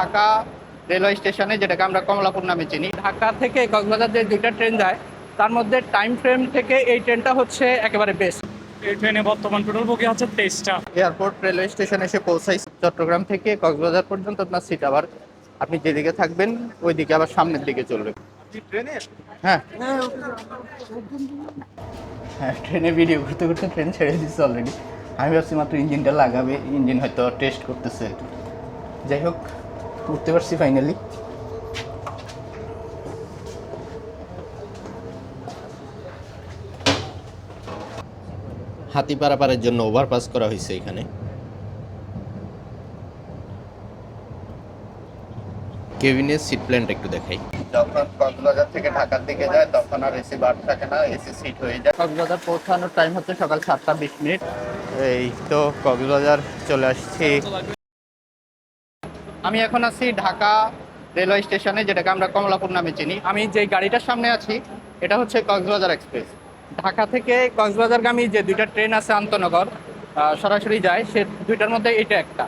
Dhaka railway স্টেশনে যেটাকে আমরা কমলাপুর নামে চিনি। ঢাকা থেকে কক্সবাজার যে দুইটা ট্রেন যায় তার মধ্যে টাইম ফ্রেম থেকে এই ট্রেনটা হচ্ছে একেবারে বেস্ট এই ট্রেনে বর্তমান টোটাল বগি আছে তেইশটা। এয়ারপোর্ট রেলওয়ে স্টেশনে এসে পৌঁছাই চট্টগ্রাম থেকে কক্সবাজার পর্যন্ত আপনার সিট আবার আপনি যেদিকে থাকবেন ওই দিকে আবার সামনের দিকে চলবে। হ্যাঁ। হ্যাঁ ট্রেনে ভিডিও করতে করতে ট্রেন ছেড়ে দিচ্ছে অলরেডি আমি ভাবছি মাত্র ইঞ্জিনটা লাগাবে ইঞ্জিন হয়তো টেস্ট করতেছে যাই হোক উঠতে পারছি ফাইনালি হাতি পারাপারের জন্য ওভারপাস করা হয়েছে এখানে। কেবিনের সিট প্ল্যানটা একটু দেখাই। যখন কক্সবাজার থেকে ঢাকার দিকে যায় তখন আর এসি বার থাকে না এসি সিট হয়ে যায়। কক্সবাজার পৌঁছানোর টাইম হচ্ছে সকাল সাতটা বিশ মিনিট। এই তো কক্সবাজার চলে আসছি। আমি এখন আছি ঢাকা রেলওয়ে স্টেশনে, যেটাকে আমরা কমলাপুর নামে চিনি। আমি যে গাড়িটার সামনে আছি, এটা হচ্ছে কক্সবাজার এক্সপ্রেস। ঢাকা থেকে কক্সবাজারগামী যে দুইটা ট্রেন আছে আন্তনগর সরাসরি যায়, সে দুইটার মধ্যে এটা একটা।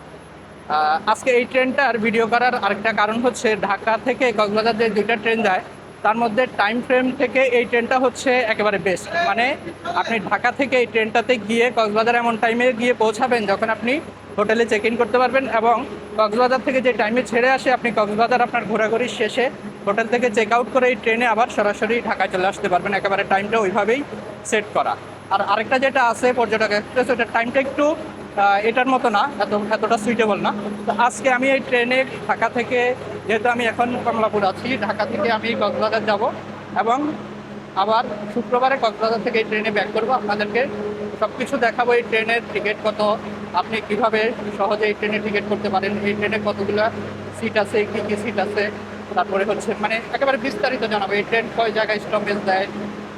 আজকে এই ট্রেনটার ভিডিও করার আরেকটা কারণ হচ্ছে ঢাকা থেকে কক্সবাজার যে দুইটা ট্রেন যায়, তার মধ্যে টাইম ফ্রেম থেকে এই ট্রেনটা হচ্ছে একেবারে বেস্ট মানে আপনি ঢাকা থেকে এই ট্রেনটাতে গিয়ে কক্সবাজার এমন টাইমে গিয়ে পৌঁছাবেন যখন আপনি হোটেলে চেক ইন করতে পারবেন এবং কক্সবাজার থেকে যে টাইমে ছেড়ে আসে, আপনি কক্সবাজার আপনার ঘোরাঘুরির শেষে হোটেল থেকে চেক আউট করে এই ট্রেনে আবার সরাসরি ঢাকায় চলে আসতে পারবেন। একেবারে টাইমটা ওইভাবেই সেট করা। আর আরেকটা যেটা আছে, পর্যটক এক্সপ্রেস ওটার টাইমটা একটু এটার মতো না, এত, এতটা সুইটেবল না। তো আজকে আমি এই ট্রেনে ঢাকা থেকে, যেহেতু আমি এখন কমলাপুর আছি, ঢাকা থেকে আমি কক্সবাজার যাব এবং আবার শুক্রবারে কক্সবাজার থেকে এই ট্রেনে ব্যাক করব। আপনাদেরকে সব কিছু দেখাবো, এই ট্রেনের টিকিট কত আপনি কীভাবে সহজে এই ট্রেনে টিকিট করতে পারেন? এই ট্রেনে কতগুলো সিট আছে? কী কী সিট আছে? তারপরে হচ্ছে মানে একেবারে বিস্তারিত জানাব। এই ট্রেন কয় জায়গায় স্টপেজ দেয়?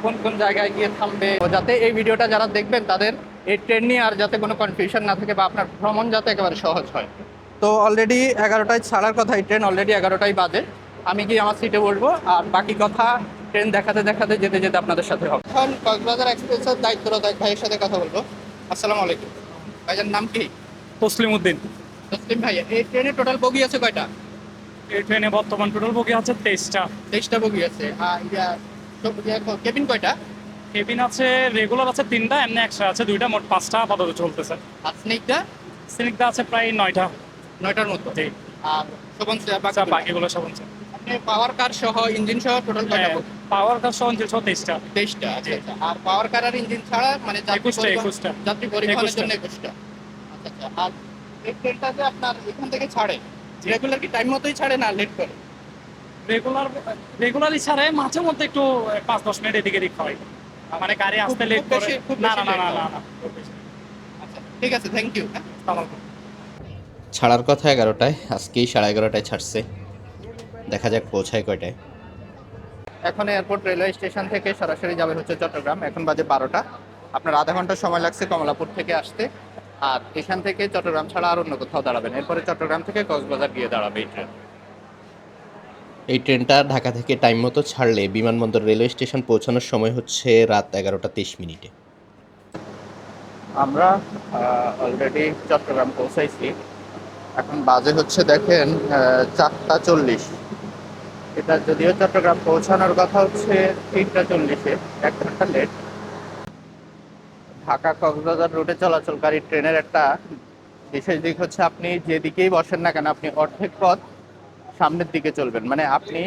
কোন কোন জায়গায় গিয়ে থামবে? যাতে এই ভিডিওটা যারা দেখবেন, তাদের এই ট্রেন নিয়ে আর যাতে কোনো কনফিউশন না থাকে বা আপনার ভ্রমণ যাতে একেবারে সহজ হয়। তো অলরেডি এগারোটায় ছাড়ার কথা, এই ট্রেন অলরেডি এগারোটায় বাজে। আমি কি আমার সিটে বলব আর বাকি কথা ট্রেন দেখাতে দেখাতে যেতে যেতে আপনাদের সাথে হবে। এখন কক্সবাজার এক্সপ্রেসের দায়িত্বরত এক ভাইয়ের সাথে কথা বলব। আসসালামু আলাইকুম। ভাইজার নাম কি? তসলিম উদ্দিন। তসলিম ভাই এই ট্রেনে টোটাল বগি আছে কয়টা? এই ট্রেনে বর্তমান টোটাল বগি আছে তেইশটা। তেইশটা বগি আছে। আর কেবিন কয়টা? কেবিন আছে রেগুলার আছে তিনটা এমনি একশো আছে দুইটা মোট পাঁচটা আপাতত চলতেছে। আর স্নেকটা সিনিকদা আছে প্রায় নয়টা। নয়টার মতো। আর শোভন বাকিগুলো? আপনি পাওয়ার কার সহ ইঞ্জিন সহ টোটাল কয়টা পাওয়ার কার সহ তিনশো তেইশটা। তেইশটা আচ্ছা আচ্ছা। আর পাওয়ার কার আর ইঞ্জিন ছাড়া মানে একুশটা, একুশটা। যাত্রী পরিবহনের জন্য একুশটা। আচ্ছা আচ্ছা। আর এই ট্রেনটা যে আপনার এখান থেকে ছাড়ে রেগুলার কি টাইম মতোই ছাড়ে না লেট করে? রেগুলার রেগুলারই ছাড়ে মাঝে মধ্যে একটু পাঁচ দশ মিনিট এদিকে দিক হয়। মানে গাড়ি আসতে লেট করে। না না না না না। আচ্ছা ঠিক আছে থ্যাংক ইউ ছাড়ার কথা এগারোটায় আজকেই সাড়ে এগারোটায় ছাড়ছে। দেখা যাক পৌঁছায় কয়টায়। এখন এয়ারপোর্ট রেলওয়ে স্টেশন থেকে সরাসরি যাবে হচ্ছে চট্টগ্রাম এখন বাজে বারোটা। আপনার আধা ঘণ্টা সময় লাগছে কমলাপুর থেকে আসতে আর এখান থেকে চট্টগ্রাম ছাড়া আর অন্য কোথাও দাঁড়াবেন এরপরে চট্টগ্রাম থেকে কক্সবাজার গিয়ে দাঁড়াবে এই ট্রেন। এই ট্রেনটা ঢাকা থেকে টাইম মতো ছাড়লে বিমানবন্দর রেলওয়ে স্টেশন পৌঁছানোর সময় হচ্ছে রাত এগারোটা তেইশ মিনিটে। আমরা অলরেডি চট্টগ্রাম পৌঁছাইছি। এখন বাজে হচ্ছে দেখেন চারটা চল্লিশ। এটা যদিও চট্টগ্রাম পৌঁছানোর কথা হচ্ছে তিনটা চল্লিশে, এক ঘণ্টা লেট ঢাকা কক্সবাজার রুটে চলাচলকারী ট্রেনের একটা বিশেষ দিক হচ্ছে আপনি যেদিকেই বসেন না কেন, আপনি অর্ধেক পথ সামনের দিকে চলবেন। মানে আপনি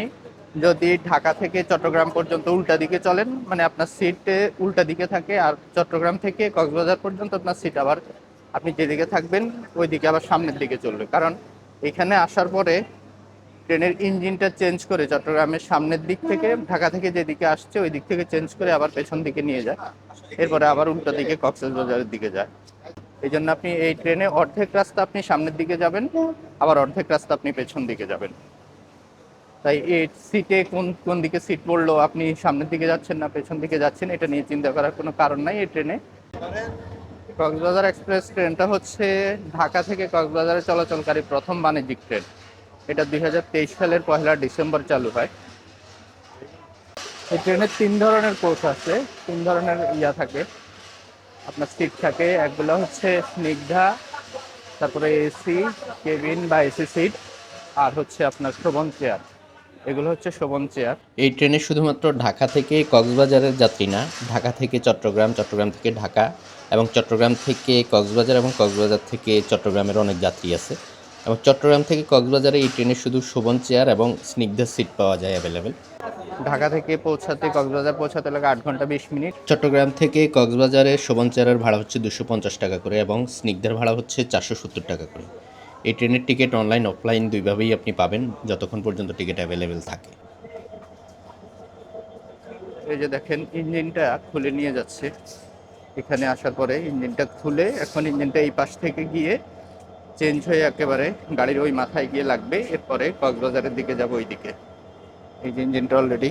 যদি ঢাকা থেকে চট্টগ্রাম পর্যন্ত উল্টা দিকে চলেন মানে আপনার সিটে উল্টা দিকে থাকে, আর চট্টগ্রাম থেকে কক্সবাজার পর্যন্ত আপনার সিট আবার আপনি যেদিকে থাকবেন ওই দিকে আবার সামনের দিকে চলবে। কারণ এখানে আসার পরে ট্রেনের ইঞ্জিনটা চেঞ্জ করে চট্টগ্রামের সামনের দিক থেকে, ঢাকা থেকে যেদিকে আসছে ওই দিক থেকে চেঞ্জ করে আবার পেছন দিকে নিয়ে যায়। এরপরে আবার উল্টো দিকে কক্সবাজারের দিকে যায়। এই জন্য আপনি এই ট্রেনে অর্ধেক রাস্তা আপনি সামনের দিকে যাবেন, আবার অর্ধেক রাস্তা আপনি পেছন দিকে যাবেন। তাই এই সিটে কোন কোন দিকে সিট পড়ল, আপনি সামনের দিকে যাচ্ছেন না পেছন দিকে যাচ্ছেন, এটা নিয়ে চিন্তা করার কোনো কারণ নাই এই ট্রেনে। কক্সবাজার এক্সপ্রেস ট্রেনটা হচ্ছে ঢাকা থেকে কক্সবাজারে চলাচলকারী প্রথম বাণিজ্যিক ট্রেন। এটা দুই হাজার তেইশ সালের পয়লা ডিসেম্বর চালু হয়। এই ট্রেনের তিন ধরনের কোচ আছে, তিন ধরনের ইয়া থাকে। আপনার সিট থাকে, একগুলো হচ্ছে স্নিগ্ধা, তারপরে এসি কেবিন বা এসি সিট, আর হচ্ছে আপনার শোভন চেয়ার। এগুলো হচ্ছে শোভন চেয়ার। এই ট্রেনে শুধুমাত্র ঢাকা থেকে কক্সবাজারের যাত্রী না, ঢাকা থেকে চট্টগ্রাম চট্টগ্রাম থেকে ঢাকা, এবং চট্টগ্রাম থেকে কক্সবাজার এবং কক্সবাজার থেকে চট্টগ্রামের অনেক যাত্রী আছে। এবং চট্টগ্রাম থেকে কক্সবাজারে এই ট্রেনে শুধু শোভন চেয়ার এবং স্নিগ্ধ সিট পাওয়া যায় অ্যাভেলেবেল ঢাকা থেকে পৌঁছাতে কক্সবাজার পৌঁছাতে লাগে আট ঘণ্টা বিশ মিনিট। চট্টগ্রাম থেকে কক্সবাজারে শোভন চেয়ারের ভাড়া হচ্ছে দুশো পঞ্চাশ টাকা করে এবং স্নিগ্ধের ভাড়া হচ্ছে চারশো সত্তর টাকা করে। এই ট্রেনের টিকিট অনলাইন অফলাইন দুইভাবেই আপনি পাবেন যতক্ষণ পর্যন্ত টিকিট অ্যাভেলেবেল থাকে। এই যে দেখেন ইঞ্জিনটা খুলে নিয়ে যাচ্ছে। এখানে আসার পরে ইঞ্জিনটা খুলে এখন ইঞ্জিনটা এই পাশ থেকে গিয়ে চেঞ্জ হয়ে একেবারে গাড়ির ওই মাথায় গিয়ে লাগবে। এরপরে কক্সবাজারের দিকে যাব ওই দিকে এই যে ইঞ্জিনটা অলরেডি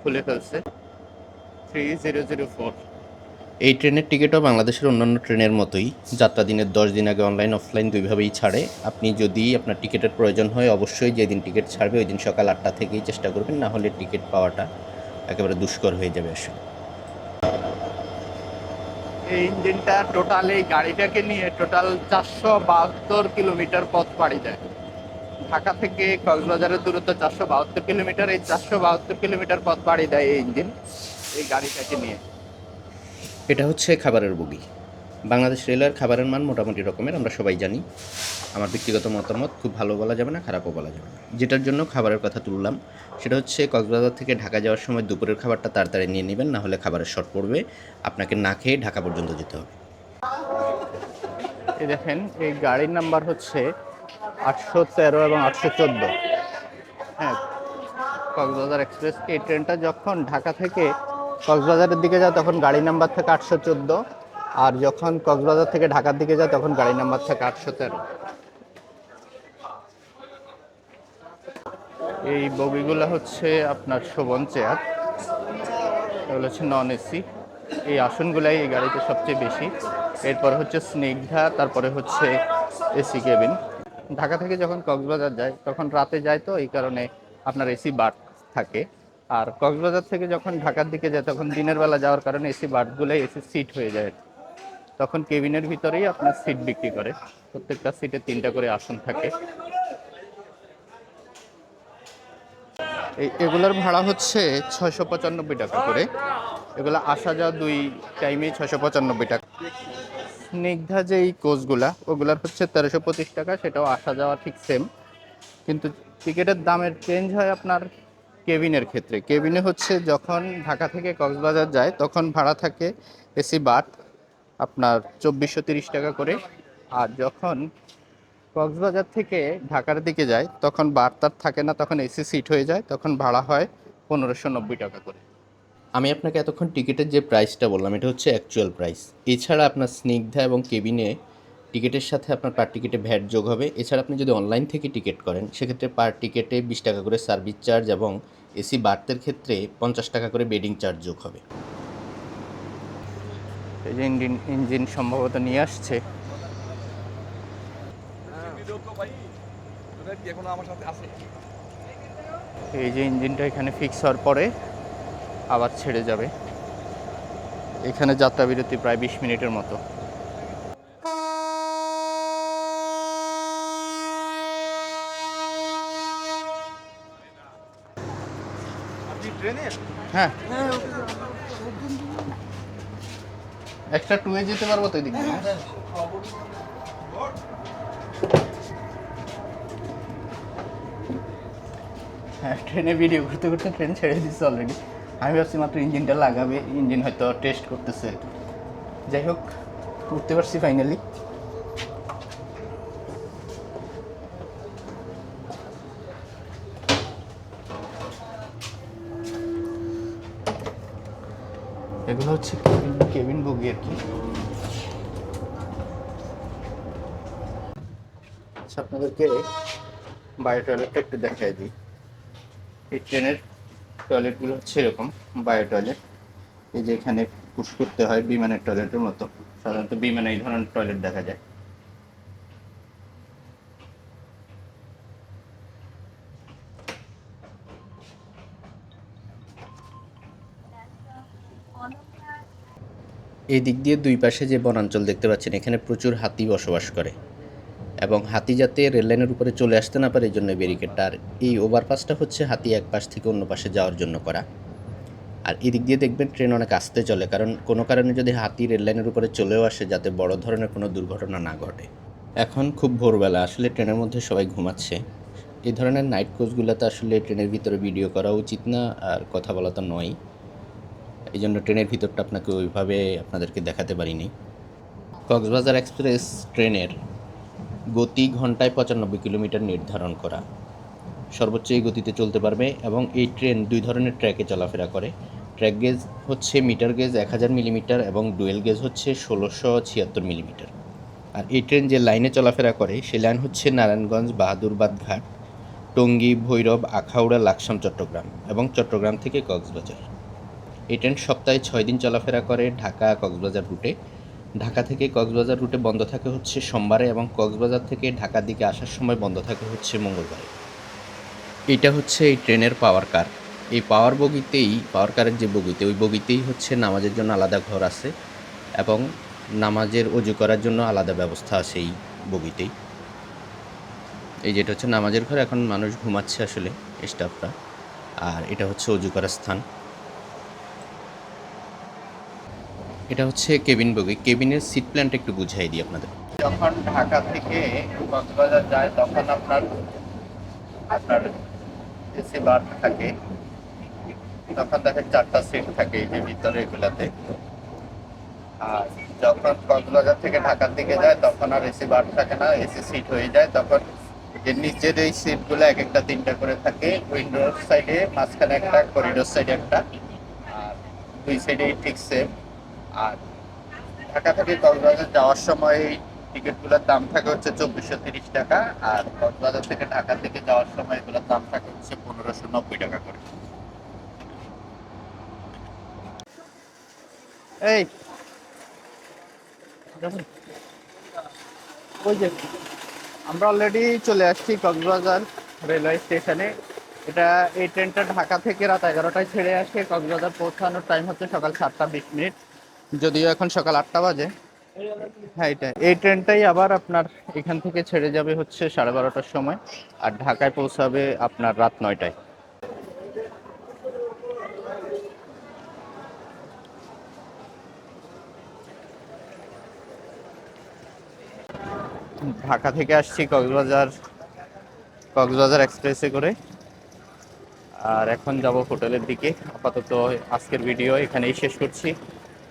খুলে ফেলছে। থ্রি জিরো জিরো ফোর এই ট্রেনের টিকিটও বাংলাদেশের অন্যান্য ট্রেনের মতোই। যাত্রা দিনের দশ দিন আগে অনলাইন অফলাইন দুইভাবেই ছাড়ে। আপনি যদি আপনার টিকিটের প্রয়োজন হয়, অবশ্যই যেদিন টিকিট ছাড়বে ওই দিন সকাল আটটা থেকেই চেষ্টা করবেন। না হলে টিকিট পাওয়াটা একেবারে দুষ্কর হয়ে যাবে আসলে। এই ইঞ্জিনটা টোটাল এই গাড়িটাকে নিয়ে টোটাল চারশো বাহাত্তর কিলোমিটার পথ পাড়ি দেয়। ঢাকা থেকে কক্সবাজারের দূরত্ব চারশো বাহাত্তর কিলোমিটার, এই চারশো বাহাত্তর কিলোমিটার পথ পাড়ি দেয় এই ইঞ্জিন এই গাড়িটাকে নিয়ে। এটা হচ্ছে খাবারের বগি। বাংলাদেশ রেলের খাবারের মান মোটামুটি রকমের, আমরা সবাই জানি। আমার ব্যক্তিগত মতামত, খুব ভালো বলা যাবে না, খারাপও বলা যাবে না। যেটার জন্য খাবারের কথা তুললাম, সেটা হচ্ছে কক্সবাজার থেকে ঢাকা যাওয়ার সময় দুপুরের খাবারটা তাড়াতাড়ি নিয়ে নেবেন, না হলে খাবারের শর্ট পড়বে। আপনাকে না খেয়ে ঢাকা পর্যন্ত যেতে হবে। এই দেখেন, এই গাড়ির নাম্বার হচ্ছে আটশো তেরো এবং আটশো চোদ্দ। হ্যাঁ কক্সবাজার এক্সপ্রেস, এই ট্রেনটা যখন ঢাকা থেকে কক্সবাজারের দিকে যায়, তখন গাড়ি নাম্বার থাকে আটশো চোদ্দ। আর যখন কক্সবাজার থেকে ঢাকার দিকে যায়, তখন গাড়ি নাম্বার থাকে আটশো তেরো। এই বগিগুলো হচ্ছে আপনার শোভন চেয়ার। এগুলো হচ্ছে নন এসি এই আসনগুলাই এই গাড়িতে সবচেয়ে বেশি। এরপর হচ্ছে স্নিগ্ধা, তারপরে হচ্ছে এসি কেবিন ঢাকা থেকে যখন কক্সবাজার যায়, তখন রাতে যায় তো, এই কারণে আপনার এসি বার্থ থাকে। আর কক্সবাজার থেকে যখন ঢাকার দিকে যায়, তখন দিনের বেলা যাওয়ার কারণে এসি বার্থগুলোই এসি সিট হয়ে যায়। তখন কেবিনের ভিতরেই আপনার সিট বিক্রি করে। প্রত্যেকটা সিটে তিনটা করে আসন থাকে। এগুলোর ভাড়া হচ্ছে ছয়শো পঁচানব্বই টাকা করে। এগুলো আসা যাওয়া দুই টাইমেই ছয়শো পঁচানব্বই টাকা। স্নিগ্ধা যে এই কোচগুলা, ওগুলার হচ্ছে তেরোশো পঁচিশ টাকা, সেটাও আসা যাওয়া ঠিক সেম কিন্তু টিকিটের দামের চেঞ্জ হয় আপনার কেবিনের ক্ষেত্রে। কেবিনে হচ্ছে যখন ঢাকা থেকে কক্সবাজার যায়, তখন ভাড়া থাকে এসি বাট। আপনার চব্বিশশো তিরিশ টাকা করে। আর যখন কক্সবাজার থেকে ঢাকার দিকে যায়, তখন বার্তার থাকে না, তখন এসি সিট হয়ে যায়, তখন ভাড়া হয় পনেরোশো নব্বই টাকা করে। আমি আপনাকে এতক্ষণ টিকিটের যে প্রাইসটা বললাম, এটা হচ্ছে অ্যাকচুয়াল প্রাইস এছাড়া আপনার স্নিগ্ধা এবং কেবিনে টিকিটের সাথে আপনার পার টিকিটে ভ্যাট যোগ হবে। এছাড়া আপনি যদি অনলাইন থেকে টিকিট করেন, সেক্ষেত্রে পার টিকিটে বিশ টাকা করে সার্ভিস চার্জ এবং এসি বার্থের ক্ষেত্রে পঞ্চাশ টাকা করে বেডিং চার্জ যোগ হবে। এই যে ইঞ্জিন ইঞ্জিন সম্ভবত নিয়ে আসছে। এই যে ইঞ্জিনটা এখানে ফিক্স হওয়ার পরে আবার ছেড়ে যাবে। এখানে যাত্রা বিরতি প্রায় বিশ মিনিটের মতো। হ্যাঁ। এক্সট্রা টুয়ে যেতে পারব তো এদিকে? হ্যাঁ ট্রেনে ভিডিও করতে করতে ট্রেন ছেড়ে দিচ্ছে অলরেডি আমি ভাবছি মাত্র ইঞ্জিনটা লাগাবে ইঞ্জিন হয়তো টেস্ট করতেছে। যাই হোক, উঠতে পারছি ফাইনালি এগুলো হচ্ছে কেবিন বগি আর কি। আচ্ছা আপনাদেরকে বায়ো টয়লেটটা একটু দেখাই দিই। এই ট্রেনের টয়লেটগুলো হচ্ছে এরকম বায়ো টয়লেট এই যে এখানে পুশ করতে হয় বিমানের টয়লেটের মতো। সাধারণত বিমানে এই ধরনের টয়লেট দেখা যায়। এই দিক দিয়ে দুই পাশে যে বনাঞ্চল দেখতে পাচ্ছেন, এখানে প্রচুর হাতি বসবাস করে। এবং হাতি যাতে রেললাইনের উপরে চলে আসতে না পারে এই জন্য ব্যারিকেডটা আর এই ওভারপাসটা হচ্ছে হাতি এক পাশ থেকে অন্য পাশে যাওয়ার জন্য করা। আর এদিক দিয়ে দেখবেন ট্রেন অনেক আস্তে চলে, কারণ কোনো কারণে যদি হাতি রেললাইনের উপরে চলেও আসে, যাতে বড় ধরনের কোনো দুর্ঘটনা না ঘটে। এখন খুব ভোরবেলা, আসলে ট্রেনের মধ্যে সবাই ঘুমাচ্ছে। এই ধরনের নাইট কোচগুলোতে আসলে ট্রেনের ভিতরে ভিডিও করা উচিত না, আর কথা বলা তো নয় এই জন্য ট্রেনের ভিতরটা আপনাকে ওইভাবে আপনাদেরকে দেখাতে পারিনি। কক্সবাজার এক্সপ্রেস ট্রেনের গতি ঘন্টায় পঁচানব্বই কিলোমিটার নির্ধারণ করা। সর্বোচ্চ এই গতিতে চলতে পারবে এবং এই ট্রেন দুই ধরনের ট্র্যাকে চলাফেরা করে। ট্র্যাক গেজ হচ্ছে মিটার গেজ এক হাজার মিলিমিটার এবং ডুয়েল গেজ হচ্ছে ষোলোশো ছিয়াত্তর মিলিমিটার। আর এই ট্রেন যে লাইনে চলাফেরা করে সে লাইন হচ্ছে নারায়ণগঞ্জ, বাহাদুরবাদ ঘাট, টঙ্গী, ভৈরব, আখাউড়া, লাকসাম, চট্টগ্রাম এবং চট্টগ্রাম থেকে কক্সবাজার। এই ট্রেন সপ্তাহে ছয় দিন চলাফেরা করে ঢাকা কক্সবাজার রুটে। ঢাকা থেকে কক্সবাজার রুটে বন্ধ থাকে হচ্ছে সোমবারে এবং কক্সবাজার থেকে ঢাকার দিকে আসার সময় বন্ধ থাকে হচ্ছে মঙ্গলবারে। এটা হচ্ছে এই ট্রেনের পাওয়ার কার এই পাওয়ার বগিতেই পাওয়ার কারের যে বগিতে, ওই বগিতেই হচ্ছে নামাজের জন্য আলাদা ঘর আছে এবং নামাজের অজু করার জন্য আলাদা ব্যবস্থা আছে এই বগিতেই। এই যেটা হচ্ছে নামাজের ঘর, এখন মানুষ ঘুমাচ্ছে আসলে স্টাফরা আর এটা হচ্ছে অজু করার স্থান। এটা হচ্ছে কেবিন বগি কেবিনের সিট প্ল্যানটা একটু বুঝাই দিই আপনাদের। যখন ঢাকা থেকে কক্সবাজার যায়, তখন আপনার আপনার এসি বার থাকে, তখন দেখেন চারটা সিট থাকে এই যে ভিতরে এগুলাতে। আর যখন কক্সবাজার থেকে ঢাকার দিকে যায়, তখন আর এসি বার থাকে না এসি সিট হয়ে যায়। তখন যে নিচের এই সিটগুলো এক একটা তিনটা করে থাকে উইন্ডোর সাইডে মাঝখানে একটা করিডোর সাইডে একটা, আর দুই সাইডে ঠিক সেম আর ঢাকা থেকে কক্সবাজার যাওয়ার সময় টিকিটগুলোর দাম থাকে হচ্ছে চব্বিশশো তিরিশ টাকা আর কক্সবাজার থেকে ঢাকা থেকে যাওয়ার সময় এগুলোর দাম থাকে হচ্ছে পনেরোশো নব্বই টাকা করে। এই। ওই যে, আমরা অলরেডি চলে আসছি কক্সবাজার রেলওয়ে স্টেশনে এটা এই ট্রেনটা ঢাকা থেকে রাত এগারোটায় ছেড়ে আসে। কক্সবাজার পৌঁছানোর টাইম হচ্ছে সকাল সাতটা বিশ মিনিট। যদিও এখন সকাল আটটা বাজে। হ্যাঁ এটা, এই ট্রেনটাই আবার আপনার এখান থেকে ছেড়ে যাবে হচ্ছে সাড়ে বারোটার সময় আর ঢাকায় পৌঁছাবে আপনার রাত নয়টায়। ঢাকা থেকে আসছি কক্সবাজার কক্সবাজার এক্সপ্রেসে করে। আর এখন যাব হোটেলের দিকে। আপাতত আজকের ভিডিও এখানেই শেষ করছি।